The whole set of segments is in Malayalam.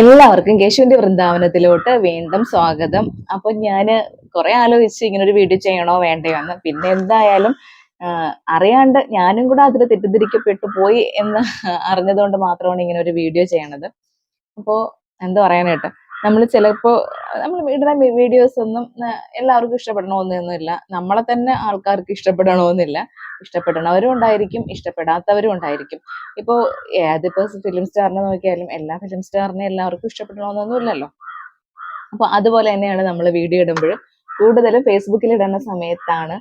എല്ലാവർക്കും കേശുവിന്റെ വൃന്ദാവനത്തിലോട്ട് വീണ്ടും സ്വാഗതം. അപ്പൊ ഞാൻ കുറെ ആലോചിച്ച് ഇങ്ങനെ ഒരു വീഡിയോ ചെയ്യണോ വേണ്ടേ എന്ന്. പിന്നെ എന്തായാലും അറിയാണ്ട് ഞാനും കൂടെ അതിൽ തെറ്റിദ്ധരിക്കപ്പെട്ടു പോയി എന്ന് അറിഞ്ഞതുകൊണ്ട് മാത്രമാണ് ഇങ്ങനെ ഒരു വീഡിയോ ചെയ്യണത്. അപ്പോ എന്താ പറയാനായിട്ട്? നമ്മൾ ചിലപ്പോ നമ്മൾ ഇടുന്ന വീഡിയോസ് ഒന്നും എല്ലാവർക്കും ഇഷ്ടപ്പെടണമെന്നൊന്നുമില്ല നമ്മളെ തന്നെ ആൾക്കാർക്ക് ഇഷ്ടപ്പെടണമെന്നില്ല ഇഷ്ടപ്പെടണവരും ഉണ്ടായിരിക്കും ഇഷ്ടപ്പെടാത്തവരും ഉണ്ടായിരിക്കും. ഇപ്പോ ഏതിപ്പോ ഫിലിം സ്റ്റാറിനെ നോക്കിയാലും എല്ലാ ഫിലിം സ്റ്റാറിനെ എല്ലാവർക്കും ഇഷ്ടപ്പെടണമെന്നൊന്നുമില്ലല്ലോ അപ്പൊ അതുപോലെ തന്നെയാണ് നമ്മൾ വീഡിയോ ഇടുമ്പോഴും. കൂടുതലും ഫേസ്ബുക്കിൽ ഇടുന്ന സമയത്താണ്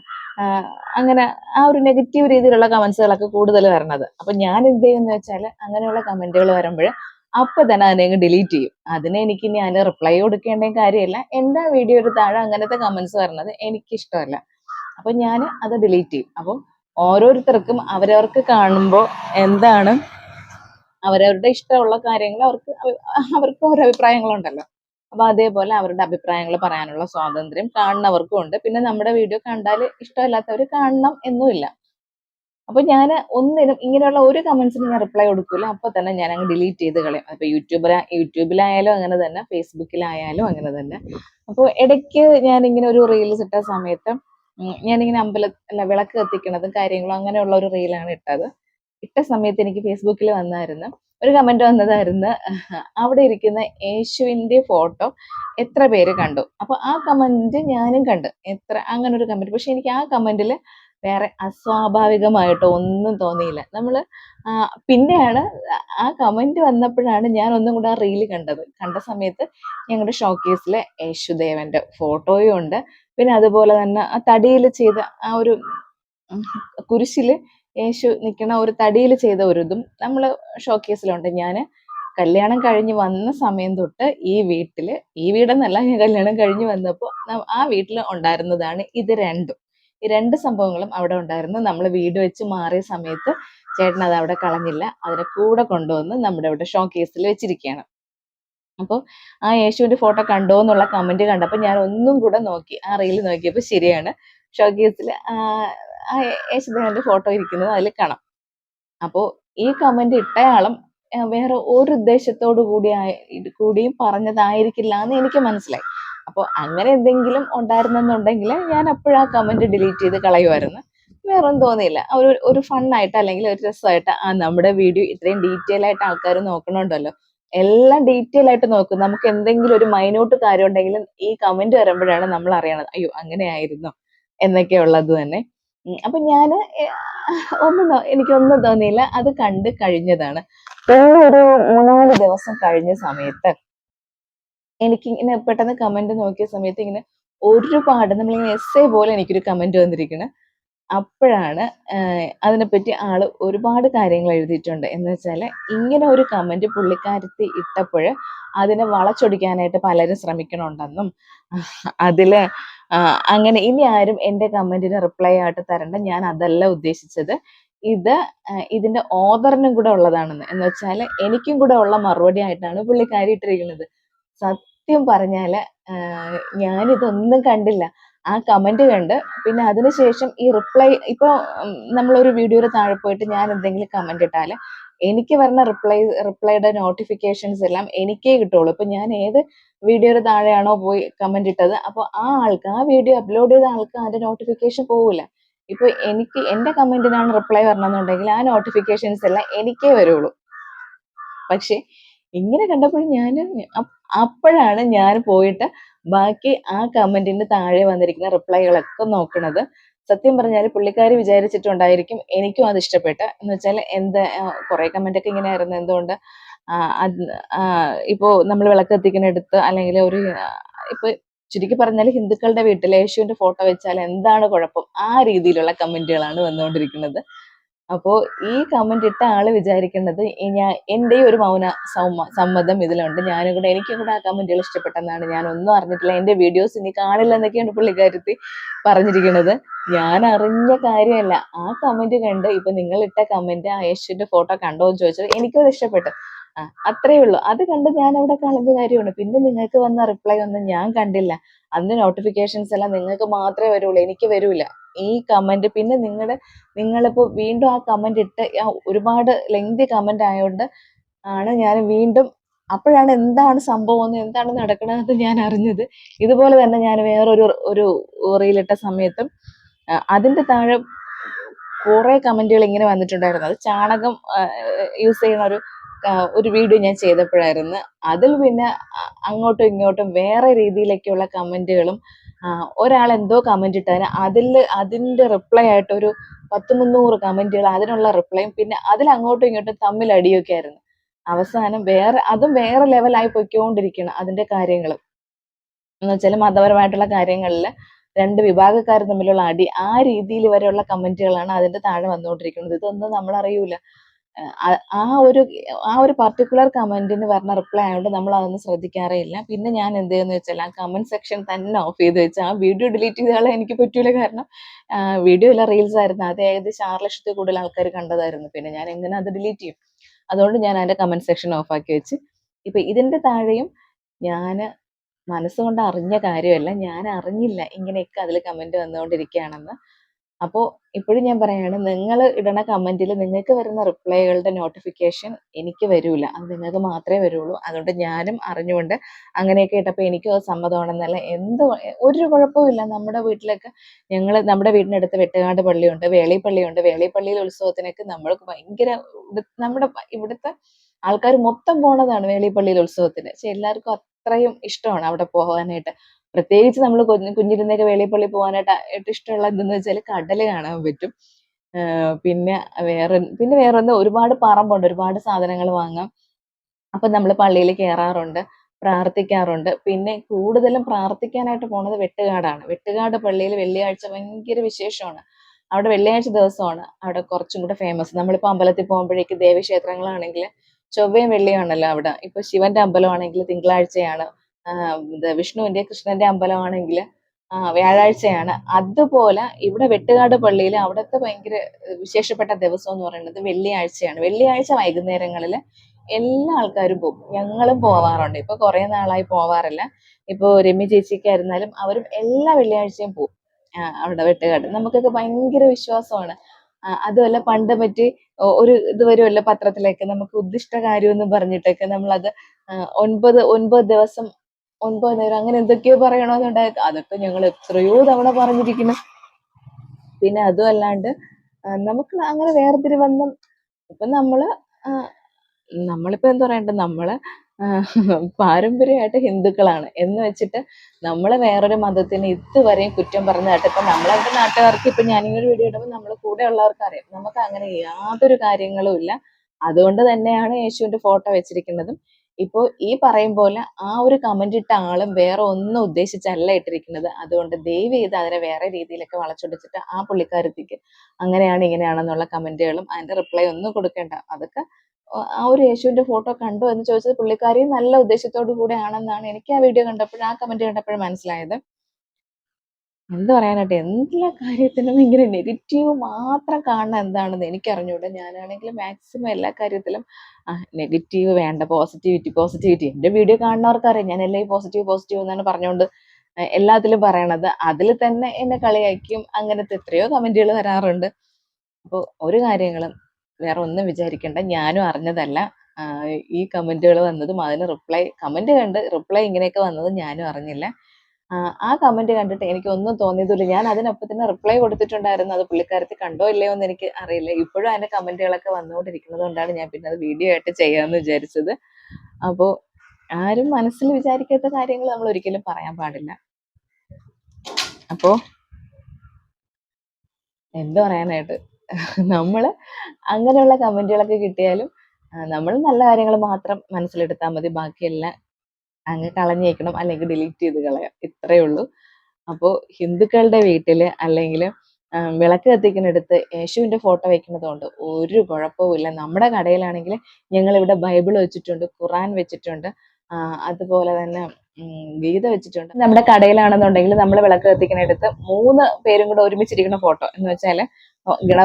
അങ്ങനെ ആ ഒരു നെഗറ്റീവ് രീതിയിലുള്ള കമന്റ്സുകളൊക്കെ കൂടുതൽ വരണത്. അപ്പൊ ഞാൻ എന്ത് ചെയ്യുന്ന വെച്ചാൽ അങ്ങനെയുള്ള കമന്റുകൾ വരുമ്പോൾ അപ്പൊ തന്നെ അതിനെ ഡിലീറ്റ് ചെയ്യും. അതിനെ എനിക്ക് ഇനി അതിന് റിപ്ലൈ കൊടുക്കേണ്ട കാര്യമില്ല. എന്റെ വീഡിയോയുടെ താഴെ അങ്ങനത്തെ കമന്റ്സ് വരുന്നത് എനിക്ക് ഇഷ്ടമല്ല അപ്പൊ ഞാൻ അത് ഡിലീറ്റ് ചെയ്യും. അപ്പം ഓരോരുത്തർക്കും അവരവർക്ക് കാണുമ്പോൾ എന്താണ് അവരവരുടെ ഇഷ്ടമുള്ള കാര്യങ്ങൾ അവർക്ക് അവർക്ക് ഓരോ അഭിപ്രായങ്ങളുണ്ടല്ലോ. അപ്പൊ അതേപോലെ അവരുടെ അഭിപ്രായങ്ങൾ പറയാനുള്ള സ്വാതന്ത്ര്യം കാണുന്നവർക്കും ഉണ്ട്. പിന്നെ നമ്മുടെ വീഡിയോ കണ്ടാൽ ഇഷ്ടമില്ലാത്തവർ കാണണം എന്നുമില്ല. അപ്പൊ ഞാൻ ഒന്നിനും ഇങ്ങനെയുള്ള ഒരു കമന്റ്സിനും ഞാൻ റിപ്ലൈ കൊടുക്കൂല. അപ്പൊ തന്നെ ഞാൻ അങ്ങ് ഡിലീറ്റ് ചെയ്ത് കളയും. അപ്പൊ യൂട്യൂബിൽ യൂട്യൂബിലായാലും അങ്ങനെ തന്നെ ഫേസ്ബുക്കിലായാലും അങ്ങനെ തന്നെ. അപ്പോൾ ഇടയ്ക്ക് ഞാൻ ഇങ്ങനെ ഒരു റീൽസ് ഇട്ട സമയത്ത് ഞാനിങ്ങനെ അമ്പല അല്ല വിളക്ക് കത്തിക്കണതും കാര്യങ്ങളും അങ്ങനെയുള്ള ഒരു റീലാണ് ഇട്ടത്. ഇട്ട സമയത്ത് എനിക്ക് ഫേസ്ബുക്കിൽ വന്നായിരുന്നു. ഒരു കമന്റ് വന്നതായിരുന്നു അവിടെ ഇരിക്കുന്ന യേശുവിന്റെ ഫോട്ടോ എത്ര പേര് കണ്ടു? അപ്പൊ ആ കമന്റ് ഞാനും കണ്ട്. എത്ര അങ്ങനെ ഒരു കമന്റ് പക്ഷെ എനിക്ക് ആ കമന്റിൽ വേറെ അസ്വാഭാവികമായിട്ടോ ഒന്നും തോന്നിയില്ല. നമ്മൾ പിന്നെയാണ് ആ കമന്റ് വന്നപ്പോഴാണ് ഞാൻ ഒന്നും കൂടെ ആ റീൽ കണ്ടത്. കണ്ട സമയത്ത് ഞങ്ങളുടെ ഷോക്കേസിലെ യേശുദേവന്റെ ഫോട്ടോയും ഉണ്ട്. പിന്നെ അതുപോലെ തന്നെ ആ തടിയിൽ ചെയ്ത ആ ഒരു കുരിശിൽ യേശു നിൽക്കണ ഒരു തടിയിൽ ചെയ്ത ഒരു ഇതും നമ്മൾ ഷോക്കേസിലുണ്ട് ഞാൻ കല്യാണം കഴിഞ്ഞ് വന്ന സമയം തൊട്ട് ഈ വീട്ടിൽ ഈ വീടെന്നല്ല ഞാൻ കല്യാണം കഴിഞ്ഞ് വന്നപ്പോൾ ആ വീട്ടിൽ ഉണ്ടായിരുന്നതാണ് ഇത് രണ്ടും. ഈ രണ്ട് സംഭവങ്ങളും അവിടെ ഉണ്ടായിരുന്നു. നമ്മൾ വീട് വെച്ച് മാറിയ സമയത്ത് ചേട്ടൻ അത് അവിടെ കളഞ്ഞില്ല. അതിനെ കൂടെ കൊണ്ടുവന്ന് നമ്മുടെ ഇവിടെ കേസിൽ വെച്ചിരിക്കുകയാണ്. അപ്പോൾ ആ യേശുവിന്റെ ഫോട്ടോ കണ്ടോ എന്നുള്ള കമന്റ് കണ്ടപ്പോൾ ഞാൻ ഒന്നും കൂടെ നോക്കി ആ റീൽ നോക്കിയപ്പോൾ ശരിയാണ്. ഷോ കേസിൽ ആ യേശുദേവന്റെ ഫോട്ടോ ഇരിക്കുന്നത് അതിൽ കാണാം. അപ്പോൾ ഈ കമന്റ് ഇട്ടയാളും വേറെ ഒരു ഉദ്ദേശത്തോടു കൂടി കൂടിയും പറഞ്ഞതായിരിക്കില്ല എന്ന് എനിക്ക് മനസ്സിലായി. അപ്പോൾ അങ്ങനെ എന്തെങ്കിലും ഉണ്ടായിരുന്നെന്നുണ്ടെങ്കിൽ ഞാൻ അപ്പോഴാ കമന്റ് ഡിലീറ്റ് ചെയ്ത് കളയുമായിരുന്നു വേറെ ഒന്നും തോന്നിയില്ല. ഒരു ഒരു ഫണ്ണായിട്ട് അല്ലെങ്കിൽ ഒരു രസമായിട്ട് ആ നമ്മുടെ വീഡിയോ ഇത്രയും ഡീറ്റെയിൽ ആയിട്ട് ആൾക്കാർ നോക്കണുണ്ടല്ലോ. എല്ലാം ഡീറ്റെയിൽ ആയിട്ട് നോക്കും. നമുക്ക് എന്തെങ്കിലും ഒരു മൈന്യൂട്ട് കാര്യം ഉണ്ടെങ്കിലും ഈ കമന്റ് വരുമ്പോഴാണ് നമ്മൾ അറിയണത്. അയ്യോ അങ്ങനെയായിരുന്നു എന്നൊക്കെ ഉള്ളത് തന്നെ. അപ്പൊ എ- ഒന്നും എനിക്കൊന്നും തോന്നിയില്ല. അത് കണ്ട് കഴിഞ്ഞതാണ്. ഒരു മൂന്നാൽ ദിവസം കഴിഞ്ഞ സമയത്ത് എനിക്കിങ്ങനെ പെട്ടെന്ന് കമന്റ് നോക്കിയ സമയത്ത് ഇങ്ങനെ ഒരുപാട് നമ്മളിങ്ങനെ എസ് എ പോലെ എനിക്കൊരു കമന്റ് വന്നിരിക്കണം. അപ്പോഴാണ് അതിനെപ്പറ്റി ആൾ ഒരുപാട് കാര്യങ്ങൾ എഴുതിയിട്ടുണ്ട്. എന്ന് വെച്ചാൽ ഇങ്ങനെ ഒരു കമന്റ് പുള്ളിക്കാരത്തി ഇട്ടപ്പോൾ അതിനെ വളച്ചൊടിക്കാനായിട്ട് പലരും ശ്രമിക്കണുണ്ടെന്നും അതിൽ അങ്ങനെ ഇനി ആരും എന്റെ കമന്റിന് റിപ്ലൈ ആയിട്ട് തരണ്ട. ഞാൻ അതല്ല ഉദ്ദേശിച്ചത്. ഇത് ഇതിന്റെ ഓദറിനും കൂടെ ഉള്ളതാണെന്ന്. എന്ന് വെച്ചാൽ എനിക്കും കൂടെ ഉള്ള മറുപടി ആയിട്ടാണ് പുള്ളിക്കാരി ഇട്ടിരിക്കുന്നത്. സത്യം പറഞ്ഞാൽ ആഹ് ഞാനിതൊന്നും കണ്ടില്ല. ആ കമന്റ് കണ്ട്. പിന്നെ അതിനുശേഷം ഈ റിപ്ലൈ ഇപ്പൊ നമ്മളൊരു വീഡിയോയുടെ താഴെ പോയിട്ട് ഞാൻ എന്തെങ്കിലും കമന്റ് ഇട്ടാൽ എനിക്ക് വരുന്ന റിപ്ലൈ റിപ്ലൈയുടെ നോട്ടിഫിക്കേഷൻസ് എല്ലാം എനിക്കേ കിട്ടുള്ളൂ. ഇപ്പൊ ഞാൻ ഏത് വീഡിയോയുടെ താഴെയാണോ പോയി കമന്റ് ഇട്ടത് അപ്പോൾ ആ ആൾക്ക് ആ വീഡിയോ അപ്ലോഡ് ചെയ്ത ആൾക്ക് അതിന്റെ നോട്ടിഫിക്കേഷൻ പോവില്ല ഇപ്പൊ എനിക്ക് എന്റെ കമന്റിനാണ് റിപ്ലൈ വരണമെന്നുണ്ടെങ്കിൽ ആ നോട്ടിഫിക്കേഷൻസ് എല്ലാം എനിക്കേ വരുള്ളൂ. പക്ഷെ ഇങ്ങനെ കണ്ടപ്പോൾ ഞാൻ അപ്പോഴാണ് ഞാൻ പോയിട്ട് ബാക്കി ആ കമന്റിന്റെ താഴെ വന്നിരിക്കുന്ന റിപ്ലൈകളൊക്കെ നോക്കണത്. സത്യം പറഞ്ഞാൽ പുള്ളിക്കാരി വിചാരിച്ചിട്ടുണ്ടായിരിക്കും എനിക്കും അത് ഇഷ്ടപ്പെട്ട്. എന്ന് വെച്ചാൽ എന്താ കുറെ കമന്റ് ഒക്കെ ഇങ്ങനെ ആയിരുന്നു. എന്തുകൊണ്ട് ഇപ്പോ നമ്മൾ വിളക്ക് കത്തിക്കുന്നിടത്ത് അല്ലെങ്കിൽ ഒരു ഇപ്പൊ ചുരുക്കി പറഞ്ഞാൽ ഹിന്ദുക്കളുടെ വീട്ടിൽ യേശുവിന്റെ ഫോട്ടോ വെച്ചാൽ എന്താണ് കുഴപ്പം? ആ രീതിയിലുള്ള കമന്റുകളാണ് വന്നുകൊണ്ടിരിക്കുന്നത്. അപ്പോ ഈ കമന്റ് ഇട്ട ആൾ വിചാരിക്കേണ്ടത് ഞാൻ എന്റെ ഒരു മൗന സൗമ സമ്മതം ഇതിലുണ്ട്. ഞാനും കൂടെ എനിക്കും കൂടെ ആ കമന്റുകൾ ഇഷ്ടപ്പെട്ടെന്നാണ് ഞാൻ ഒന്നും അറിഞ്ഞിട്ടില്ല. എന്റെ വീഡിയോസ് ഇനി കാണില്ല എന്നൊക്കെയാണ് പുള്ളിക്കാരത്തി പറഞ്ഞിരിക്കുന്നത്. ഞാൻ അറിഞ്ഞ കാര്യമല്ല. ആ കമന്റ് കണ്ട് ഇപ്പൊ നിങ്ങൾ ഇട്ട കമന്റ് ആ യേശുവിന്റെ ഫോട്ടോ കണ്ടോ എന്ന് ചോദിച്ചത് എനിക്കും അത് ഇഷ്ടപ്പെട്ടു. ആ അത്രേ ഉള്ളൂ. അത് കണ്ട് ഞാൻ അവിടെ കളഞ്ഞ കാര്യമാണ്. പിന്നെ നിങ്ങൾക്ക് വന്ന റിപ്ലൈ ഒന്നും ഞാൻ കണ്ടില്ല. അതിന്റെ നോട്ടിഫിക്കേഷൻസ് എല്ലാം നിങ്ങൾക്ക് മാത്രമേ വരുള്ളൂ. എനിക്ക് വരൂല ഈ കമന്റ് പിന്നെ നിങ്ങളുടെ നിങ്ങളിപ്പോ വീണ്ടും ആ കമന്റ് ഇട്ട് ഒരുപാട് ലെങ്തി കമന്റ് ആയതുകൊണ്ട് ആണ് ഞാൻ വീണ്ടും അപ്പോഴാണ് എന്താണ് സംഭവം എന്ന് എന്താണ് നടക്കണതെന്ന് ഞാൻ അറിഞ്ഞത്. ഇതുപോലെ തന്നെ ഞാൻ വേറൊരു ഒരു റീലിട്ട സമയത്തും അതിന്റെ താഴെ കുറെ കമന്റുകൾ ഇങ്ങനെ വന്നിട്ടുണ്ടായിരുന്നു. അത് ചാണകം യൂസ് ചെയ്യുന്ന ഒരു ഒരു വീഡിയോ ഞാൻ ചെയ്തപ്പോഴായിരുന്നു. അതിൽ പിന്നെ അങ്ങോട്ടും ഇങ്ങോട്ടും വേറെ രീതിയിലൊക്കെയുള്ള കമന്റുകളും ഒരാൾ എന്തോ കമന്റ് ഇട്ടതിന് അതിൽ അതിന്റെ റിപ്ലൈ ആയിട്ട് ഒരു പത്ത് മുന്നൂറ് കമന്റുകൾ അതിനുള്ള റിപ്ലൈയും പിന്നെ അതിൽ അങ്ങോട്ടും ഇങ്ങോട്ടും തമ്മിൽ അടിയൊക്കെ ആയിരുന്നു. അവസാനം വേറെ അതും വേറെ ലെവലായി പൊയ്ക്കൊണ്ടിരിക്കണം അതിന്റെ കാര്യങ്ങൾ എന്ന് വെച്ചാൽ മതപരമായിട്ടുള്ള കാര്യങ്ങളിൽ രണ്ട് വിഭാഗക്കാർ തമ്മിലുള്ള അടി ആ രീതിയിൽ വരെയുള്ള കമന്റുകളാണ് അതിന്റെ താഴെ വന്നുകൊണ്ടിരിക്കുന്നത്. ഇതൊന്നും നമ്മൾ അറിയൂല ആ- ഒരു ആ ഒരു പർട്ടിക്കുലർ കമന്റിന് വരുന്ന റിപ്ലൈ ആയതുകൊണ്ട് നമ്മൾ അതൊന്നും ശ്രദ്ധിക്കാറേ ഇല്ല. പിന്നെ ഞാൻ എന്ത് ചെയ്യുന്ന വെച്ചാൽ ആ കമന്റ് സെക്ഷൻ തന്നെ ഓഫ് ചെയ്ത് വെച്ച് ആ വീഡിയോ ഡിലീറ്റ് ചെയ്ത് എനിക്ക് പറ്റൂല കാരണം വീഡിയോ ഇല്ല റീൽസ് ആയിരുന്നു. അത് ഏകദേശം ആറ് ലക്ഷത്തിൽ കൂടുതൽ ആൾക്കാർ കണ്ടതായിരുന്നു. പിന്നെ ഞാൻ എങ്ങനെ അത് ഡിലീറ്റ് ചെയ്യും? അതുകൊണ്ട് ഞാൻ അതിന്റെ കമന്റ് സെക്ഷൻ ഓഫ് ആക്കി വെച്ച്. ഇപ്പൊ ഇതിന്റെ താഴെയും ഞാൻ മനസ്സുകൊണ്ട് അറിഞ്ഞ കാര്യമല്ല ഞാൻ അറിഞ്ഞില്ല ഇങ്ങനെയൊക്കെ അതിൽ കമന്റ് വന്നുകൊണ്ടിരിക്കുകയാണെന്ന്. അപ്പോൾ ഇപ്പോഴും ഞാൻ പറയാണ് നിങ്ങൾ ഇടണ കമന്റിൽ നിങ്ങൾക്ക് വരുന്ന റിപ്ലൈകളുടെ നോട്ടിഫിക്കേഷൻ എനിക്ക് വരൂല. അത് നിങ്ങൾക്ക് മാത്രമേ വരുള്ളൂ. അതുകൊണ്ട് ഞാനും അറിഞ്ഞുകൊണ്ട് അങ്ങനെയൊക്കെ ഇട്ടപ്പോൾ എനിക്കും സമ്മതമാണെന്നല്ല എന്ത് ഒരു കുഴപ്പമില്ല നമ്മുടെ വീട്ടിലൊക്കെ ഞങ്ങൾ നമ്മുടെ വീടിനടുത്ത് വെട്ടുകാട് പള്ളിയുണ്ട് വേളി പള്ളിയുണ്ട്. വേളി പള്ളിയിൽ ഉത്സവത്തിനൊക്കെ നമ്മൾക്ക് ഭയങ്കര നമ്മുടെ ഇവിടുത്തെ ആൾക്കാർ മൊത്തം പോണതാണ് വേളിപ്പള്ളിയിൽ ഉത്സവത്തിന്. പക്ഷെ എല്ലാവർക്കും അത്രയും ഇഷ്ടമാണ് അവിടെ പോകാനായിട്ട്. പ്രത്യേകിച്ച് നമ്മൾ കുഞ്ഞു കുഞ്ഞിരുന്നൊക്കെ വെളിപ്പള്ളി പോകാനായിട്ട് ഏറ്റവും ഇഷ്ടമുള്ള എന്തെന്ന് വെച്ചാൽ കടൽ കാണാൻ പറ്റും. പിന്നെ വേറെ പിന്നെ വേറെ എന്താ ഒരുപാട് പറമ്പുണ്ട് ഒരുപാട് സാധനങ്ങൾ വാങ്ങാം. അപ്പൊ നമ്മൾ പള്ളിയിൽ കയറാറുണ്ട് പ്രാർത്ഥിക്കാറുണ്ട്. പിന്നെ കൂടുതലും പ്രാർത്ഥിക്കാനായിട്ട് പോണത് വെട്ടുകാടാണ്. വെട്ടുകാട് പള്ളിയിൽ വെള്ളിയാഴ്ച ഭയങ്കര വിശേഷമാണ്. അവിടെ വെള്ളിയാഴ്ച ദിവസമാണ് അവിടെ കുറച്ചും കൂടെ ഫേമസ് നമ്മളിപ്പോ അമ്പലത്തിൽ പോകുമ്പോഴേക്ക് ദേവീക്ഷേത്രങ്ങളാണെങ്കിൽ ചൊവ്വയും വെള്ളിയാണല്ലോ അവിടെ. ഇപ്പൊ ശിവന്റെ അമ്പലമാണെങ്കിൽ തിങ്കളാഴ്ചയാണ് വിഷ്ണുവിന്റെ കൃഷ്ണന്റെ അമ്പലമാണെങ്കിൽ വ്യാഴാഴ്ചയാണ്. അതുപോലെ ഇവിടെ വെട്ടുകാട് പള്ളിയിൽ അവിടുത്തെ ഭയങ്കര വിശേഷപ്പെട്ട ദിവസം എന്ന് പറയുന്നത് വെള്ളിയാഴ്ചയാണ്. വെള്ളിയാഴ്ച വൈകുന്നേരങ്ങളിൽ എല്ലാ ആൾക്കാരും പോകും. ഞങ്ങളും പോവാറുണ്ട്. ഇപ്പൊ കുറെ നാളായി പോവാറില്ല. ഇപ്പൊ രമ്യ ചേച്ചിക്കായിരുന്നാലും അവരും എല്ലാ വെള്ളിയാഴ്ചയും പോകും. അവിടെ വെട്ടുകാട്. നമുക്കൊക്കെ ഭയങ്കര വിശ്വാസമാണ്. അതുമല്ല പണ്ട് പറ്റി ഒരു ഇത് വരുമല്ലോ പത്രത്തിലൊക്കെ നമുക്ക് ഉദ്ദിഷ്ട കാര്യം എന്ന് പറഞ്ഞിട്ടൊക്കെ നമ്മളത് ഒൻപത് ഒൻപത് ദിവസം ഒൻപത് നേരം അങ്ങനെ എന്തൊക്കെയോ പറയണമെന്നുണ്ടായത് അതൊക്കെ ഞങ്ങൾ എത്രയോ തവണ പറഞ്ഞിരിക്കുന്നു. പിന്നെ അതും അല്ലാണ്ട് നമുക്ക് അങ്ങനെ വേർതിരിവൊന്നും ഇപ്പൊ നമ്മൾ നമ്മളിപ്പോ എന്താ പറയണ്ടത് നമ്മൾ പാരമ്പര്യമായിട്ട് ഹിന്ദുക്കളാണ്. എന്ന് വെച്ചിട്ട് നമ്മൾ വേറൊരു മതത്തിന് ഇതുവരെയും കുറ്റം പറഞ്ഞതായിട്ട് ഇപ്പൊ നമ്മളവിടെ നാട്ടുകാർക്ക് ഇപ്പൊ ഞാനിങ്ങനെ വീഡിയോ ഇടുമ്പോൾ നമ്മളെ കൂടെ ഉള്ളവർക്ക് അറിയാം. നമുക്ക് അങ്ങനെ യാതൊരു കാര്യങ്ങളും ഇല്ല. അതുകൊണ്ട് തന്നെയാണ് യേശുവിന്റെ ഫോട്ടോ വെച്ചിരിക്കുന്നതും. ഇപ്പോ ഈ പറയും പോലെ ആ ഒരു കമന്റ് ഇട്ട ആളും വേറെ ഒന്നും ഉദ്ദേശിച്ചല്ല ഇട്ടിരിക്കുന്നത്. അതുകൊണ്ട് ദയവ് ചെയ്ത് അതിനെ വേറെ രീതിയിലൊക്കെ വളച്ചൊടിച്ചിട്ട് ആ പുള്ളിക്കാരത്തിക്ക് അങ്ങനെയാണ് ഇങ്ങനെയാണെന്നുള്ള കമന്റുകളും അതിന്റെ റിപ്ലൈ ഒന്നും കൊടുക്കേണ്ട. അതൊക്കെ ആ ആ ഒരു യേശുവിന്റെ ഫോട്ടോ കണ്ടു എന്ന് ചോദിച്ചത് പുള്ളിക്കാരി നല്ല ഉദ്ദേശത്തോടു കൂടെ ആണെന്നാണ് എനിക്ക് ആ വീഡിയോ കണ്ടപ്പോഴും ആ കമന്റ് കണ്ടപ്പോഴും മനസ്സിലായത്. എന്ത് പറയാനായിട്ട് എല്ലാ കാര്യത്തിനും ഇങ്ങനെ നെഗറ്റീവ് മാത്രം കാണുന്ന എന്താണെന്ന് എനിക്കറിഞ്ഞൂടെ. ഞാനാണെങ്കിൽ മാക്സിമം എല്ലാ കാര്യത്തിലും നെഗറ്റീവ് വേണ്ട പോസിറ്റിവിറ്റി പോസിറ്റിവിറ്റി എന്റെ വീഡിയോ കാണുന്നവർക്കറിയാം. ഞാൻ എല്ലാം ഈ പോസിറ്റീവ് പോസിറ്റീവ് എന്നാണ് പറഞ്ഞുകൊണ്ട് എല്ലാത്തിലും പറയണത്. അതിൽ തന്നെ എന്നെ കളിയാക്കിയും അങ്ങനത്തെ എത്രയോ കമന്റുകൾ വരാറുണ്ട്. അപ്പോൾ ഒരു കാര്യങ്ങളും വേറെ ഒന്നും വിചാരിക്കേണ്ട. ഞാനും അറിഞ്ഞതല്ല. ഈ കമന്റുകൾ വന്നതും അതിന് റിപ്ലൈ കമന്റ് കണ്ട് റിപ്ലൈ ഇങ്ങനെയൊക്കെ വന്നതും ഞാനും അറിഞ്ഞില്ല. ആ, കമന്റ് കണ്ടിട്ട് എനിക്ക് ഒന്നും തോന്നിയതുമില്ല. ഞാൻ അതിനൊപ്പം തന്നെ റിപ്ലൈ കൊടുത്തിട്ടുണ്ടായിരുന്നു. അത് പുള്ളിക്കാരത്തി കണ്ടോ ഇല്ലയോ എന്ന് എനിക്ക് അറിയില്ല. ഇപ്പോഴും അതിന്റെ കമന്റുകളൊക്കെ വന്നുകൊണ്ടിരിക്കുന്നത് കൊണ്ടാണ് ഞാൻ പിന്നെ അത് വീഡിയോ ആയിട്ട് ചെയ്യാമെന്ന് വിചാരിച്ചത്. അപ്പോൾ ആരും മനസ്സിൽ വിചാരിക്കാത്ത കാര്യങ്ങൾ നമ്മൾ ഒരിക്കലും പറയാൻ പാടില്ല. അപ്പോൾ എന്ത് പറയാനായിട്ട്? നമ്മൾ അങ്ങനെയുള്ള കമന്റുകളൊക്കെ കിട്ടിയാലും നമ്മൾ നല്ല കാര്യങ്ങൾ മാത്രം മനസ്സിലെടുത്താൽ മതി. ബാക്കിയെല്ലാം അങ്ങ് കളഞ്ഞേക്കണം അല്ലെങ്കിൽ ഡിലീറ്റ് ചെയ്ത് കളയാം. ഇത്രയേ ഉള്ളൂ. അപ്പോൾ ഹിന്ദുക്കളുടെ വീട്ടിൽ അല്ലെങ്കിൽ വിളക്ക് കത്തിക്കുന്നിടത്ത് യേശുവിന്റെ ഫോട്ടോ വയ്ക്കുന്നത് കൊണ്ട് ഒരു കുഴപ്പവുമില്ല. നമ്മുടെ കടയിലാണെങ്കിൽ ഞങ്ങളിവിടെ ബൈബിൾ വെച്ചിട്ടുണ്ട് ഖുറാൻ വെച്ചിട്ടുണ്ട്. അതുപോലെ തന്നെ ഗീത വെച്ചിട്ടുണ്ട്. നമ്മുടെ കടയിലാണെന്നുണ്ടെങ്കിൽ നമ്മൾ വിളക്ക് കത്തിക്കുന്നിടത്ത് മൂന്ന് പേരും കൂടെ ഒരുമിച്ചിരിക്കുന്ന ഫോട്ടോ എന്ന് വെച്ചാൽ ഗണ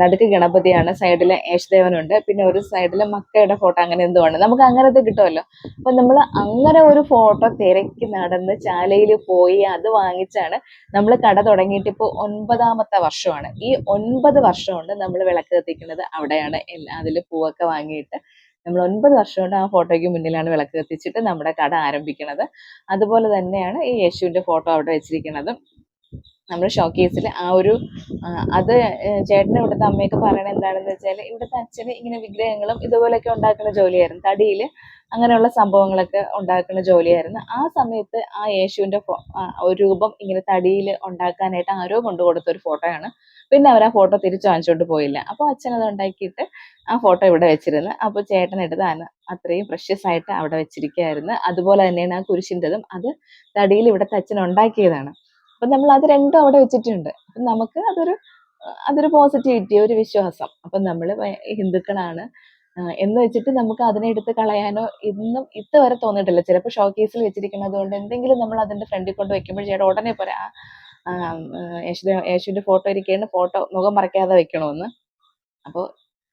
നടുക്ക് ഗണപതിയാണ് സൈഡിൽ യേശുദേവനുണ്ട് പിന്നെ ഒരു സൈഡിൽ മക്കയുടെ ഫോട്ടോ അങ്ങനെ എന്തോ ആണ്. നമുക്ക് അങ്ങനത്തെ കിട്ടുമല്ലോ. അപ്പൊ നമ്മൾ അങ്ങനെ ഒരു ഫോട്ടോ തിരക്കി നടന്ന് ചാലയിൽ പോയി അത് വാങ്ങിച്ചാണ് നമ്മൾ കട തുടങ്ങിയിട്ട് ഇപ്പോൾ ഒൻപതാമത്തെ വർഷമാണ്. ഈ ഒൻപത് വർഷം കൊണ്ട് നമ്മൾ വിളക്ക് കത്തിക്കുന്നത് അവിടെയാണ്. അതിൽ പൂവൊക്കെ വാങ്ങിയിട്ട് നമ്മൾ ഒൻപത് വർഷം കൊണ്ട് ആ ഫോട്ടോയ്ക്ക് മുന്നിലാണ് വിളക്ക് കത്തിച്ചിട്ട് നമ്മുടെ കട ആരംഭിക്കുന്നത് അതുപോലെ തന്നെയാണ് ഈ യേശുവിന്റെ ഫോട്ടോ അവിടെ വെച്ചിരിക്കുന്നത് നമ്മുടെ ഷോക്കേസിൽ ആ ഒരു അത് ചേട്ടന്റെ ഇവിടുത്തെ അമ്മയൊക്കെ പറയണത് എന്താണെന്ന് വെച്ചാൽ ഇവിടുത്തെ അച്ഛന് ഇങ്ങനെ വിഗ്രഹങ്ങളും ഇതുപോലെയൊക്കെ ഉണ്ടാക്കുന്ന ജോലിയായിരുന്നു. തടിയിൽ അങ്ങനെയുള്ള സംഭവങ്ങളൊക്കെ ഉണ്ടാക്കുന്ന ജോലിയായിരുന്നു. ആ സമയത്ത് ആ യേശുവിന്റെ ഒരു രൂപം ഇങ്ങനെ തടിയിൽ ഉണ്ടാക്കാനായിട്ട് ആരോ കൊണ്ടു കൊടുത്ത ഒരു ഫോട്ടോയാണ്. പിന്നെ അവർ ആ ഫോട്ടോ തിരിച്ചു വാങ്ങിച്ചുകൊണ്ട് പോയില്ല. അപ്പോൾ അച്ഛൻ അത് ഉണ്ടാക്കിയിട്ട് ആ ഫോട്ടോ ഇവിടെ വെച്ചിരുന്നു. അപ്പോൾ ചേട്ടൻ എടുത്താണ് അത്രയും പ്രഷ്യസ് ആയിട്ട് അവിടെ വെച്ചിരിക്കുകയായിരുന്നു. അതുപോലെ തന്നെയാണ് ആ കുരിശിന്റെതും. അത് തടിയിൽ ഇവിടുത്തെ അച്ഛൻ ഉണ്ടാക്കിയതാണ്. അപ്പം നമ്മൾ അത് രണ്ടും അവിടെ വെച്ചിട്ടുണ്ട്. അപ്പം നമുക്ക് അതൊരു അതൊരു പോസിറ്റിവിറ്റി ഒരു വിശ്വാസം. അപ്പം നമ്മൾ ഹിന്ദുക്കളാണ്. എന്ന് വെച്ചിട്ട് നമുക്ക് അതിനെ എടുത്ത് കളയാനോ ഇന്നും ഇതുവരെ തോന്നിയിട്ടില്ല. ചിലപ്പോൾ ഷോക്കേസിൽ വെച്ചിരിക്കുന്നത് കൊണ്ട് എന്തെങ്കിലും നമ്മൾ അതിന്റെ ഫ്രണ്ടിൽ കൊണ്ട് വെക്കുമ്പോൾ ചേട്ടൻ ഉടനെ പറയാ യേശുദേ യേശുവിന്റെ ഫോട്ടോ ഇരിക്കുന്ന ഫോട്ടോ മുഖം മറയ്ക്കാതെ വെക്കണമെന്ന് അപ്പോൾ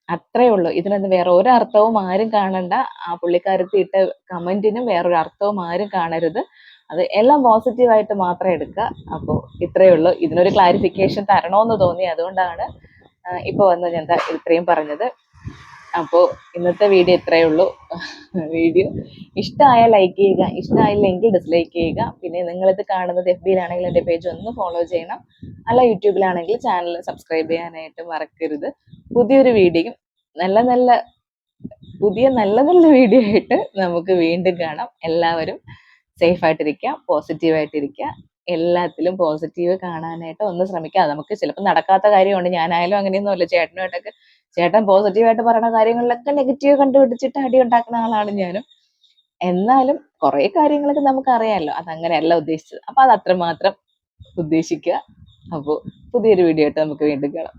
അത്രേ ഉള്ളൂ. ഇതിനൊന്നും വേറെ ഒരു അർത്ഥവും ആരും കാണണ്ട. ആ പുള്ളിക്കാരത്തി ഇട്ട കമന്റിനും വേറൊരു അർത്ഥവും ആരും കാണരുത്. അത് എല്ലാം പോസിറ്റീവായിട്ട് മാത്രം എടുക്കുക. അപ്പോൾ ഇത്രയേ ഉള്ളൂ. ഇതിനൊരു ക്ലാരിഫിക്കേഷൻ തരണമെന്ന് തോന്നി. അതുകൊണ്ടാണ് ഇപ്പൊ വന്ന് ഞാൻ ഇത്രയും പറഞ്ഞത്. അപ്പോൾ ഇന്നത്തെ വീഡിയോ ഇത്രയേ ഉള്ളൂ. വീഡിയോ ഇഷ്ടമായ ലൈക്ക് ചെയ്യുക ഇഷ്ടമായില്ലെങ്കിൽ ഡിസ്ലൈക്ക് ചെയ്യുക. പിന്നെ നിങ്ങളിത് കാണുന്നത് എഫ് ബിയിലാണെങ്കിൽ എന്റെ പേജ് ഒന്ന് ഫോളോ ചെയ്യണം. അല്ല യൂട്യൂബിലാണെങ്കിൽ ചാനൽ സബ്സ്ക്രൈബ് ചെയ്യാനായിട്ട് മറക്കരുത്. പുതിയൊരു വീഡിയോയും നല്ല നല്ല പുതിയ നല്ല നല്ല വീഡിയോ ആയിട്ട് നമുക്ക് വീണ്ടും കാണാം. എല്ലാവരും സേഫ് ആയിട്ടിരിക്കുക പോസിറ്റീവ് ആയിട്ടിരിക്കുക. എല്ലാത്തിലും പോസിറ്റീവ് കാണാനായിട്ട് ഒന്ന് ശ്രമിക്കുക. നമുക്ക് ചിലപ്പോൾ നടക്കാത്ത കാര്യമുണ്ട്. ഞാനായാലും അങ്ങനെയൊന്നും അല്ല ചേട്ടനുമായിട്ടൊക്കെ ചേട്ടൻ പോസിറ്റീവായിട്ട് പറയുന്ന കാര്യങ്ങളിലൊക്കെ നെഗറ്റീവ് കണ്ടുപിടിച്ചിട്ട് അടി ഉണ്ടാക്കുന്ന ആളാണ് ഞാനും. എന്നാലും കുറെ കാര്യങ്ങളൊക്കെ നമുക്ക് അറിയാമല്ലോ അതങ്ങനെയല്ല ഉദ്ദേശിച്ചത്. അപ്പൊ അത് അത്രമാത്രം ഉദ്ദേശിക്കുക. അപ്പോൾ പുതിയൊരു വീഡിയോ ആയിട്ട് നമുക്ക് വീണ്ടും കാണാം.